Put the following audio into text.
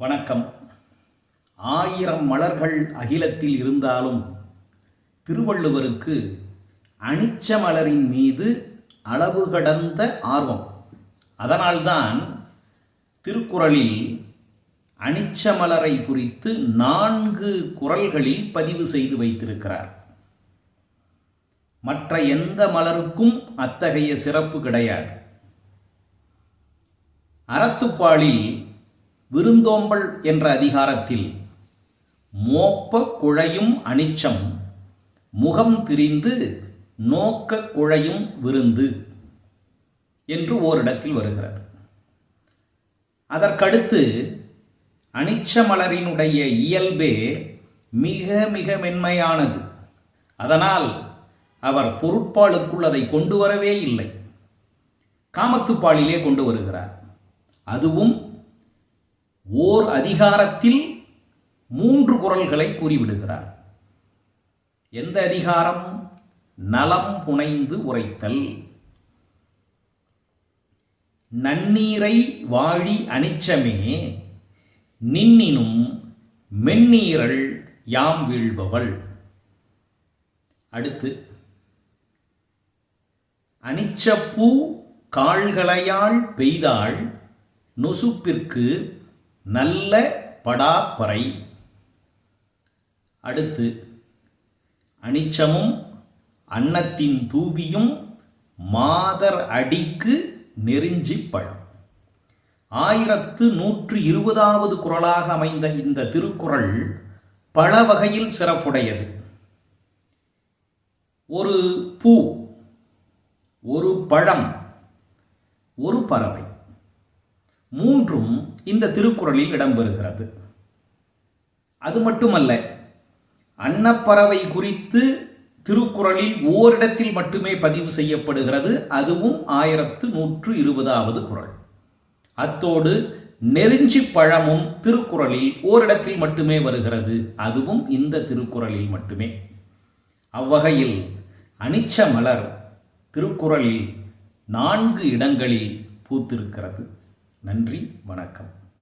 வணக்கம். ஆயிரம் மலர்கள் அகிலத்தில் இருந்தாலும் திருவள்ளுவருக்கு அணிச்ச மலரின் மீது அளவு கடந்த ஆர்வம். அதனால்தான் திருக்குறளில் அணிச்ச மலரை குறித்து நான்கு குறள்களில் பதிவு செய்து வைத்திருக்கிறார். மற்ற எந்த மலருக்கும் அத்தகைய சிறப்பு கிடையாது. அறத்துப்பாலில் விருந்தோம்பல் என்ற அதிகாரத்தில் மோப்ப குழையும் அனிச்சம் முகம் திரிந்து நோக்க குழையும் விருந்து என்று ஓரிடத்தில் வருகிறது. அதற்கடுத்து அனிச்சமலரினுடைய இயல்பே மிக மிக மென்மையானது. அதனால் அவர் பொருட்பாலுக்குள் அதை கொண்டு வரவே இல்லை. காமத்துப்பாலிலே கொண்டு வருகிறார். அதுவும் ஓர் அதிகாரத்தில் மூன்று குரல்களை கூறிவிடுகிறார். எந்த அதிகாரம்? நலம் புனைந்து உரைத்தல். நன்னீரை வாழி அனிச்சமே நின்னினும் மென்னீரல் யாம் வீழ்பவள். அடுத்து அனிச்சப்பூ கால்களையால் பெய்தாள் நொசுப்பிற்கு நல்ல படாப்பறை. அடுத்து அனிச்சமும் அன்னத்தின் தூவியும் மாதர் அடிக்கு நெறிஞ்சி பழம். ஆயிரத்து நூற்று இருபதாவது குரலாக அமைந்த இந்த திருக்குறள் பல வகையில் சிறப்புடையது. ஒரு பூ ஒரு பழம் ஒரு பறவை. மூன்றும் இந்த திருக்குறளில் இடம்பெறுகிறது. அது மட்டுமல்ல அன்னப்பறவை குறித்து திருக்குறளில் ஓரிடத்தில் மட்டுமே பதிவு செய்யப்படுகிறது. அதுவும் ஆயிரத்து நூற்று இருபதாவது குறள். அத்தோடு நெருஞ்சி பழமும் திருக்குறளில் ஓரிடத்தில் மட்டுமே வருகிறது. அதுவும் இந்த திருக்குறளில் மட்டுமே. அவ்வகையில் அனிச்ச மலர் திருக்குறளில் நான்கு இடங்களில் பூத்திருக்கிறது. நன்றி வணக்கம்.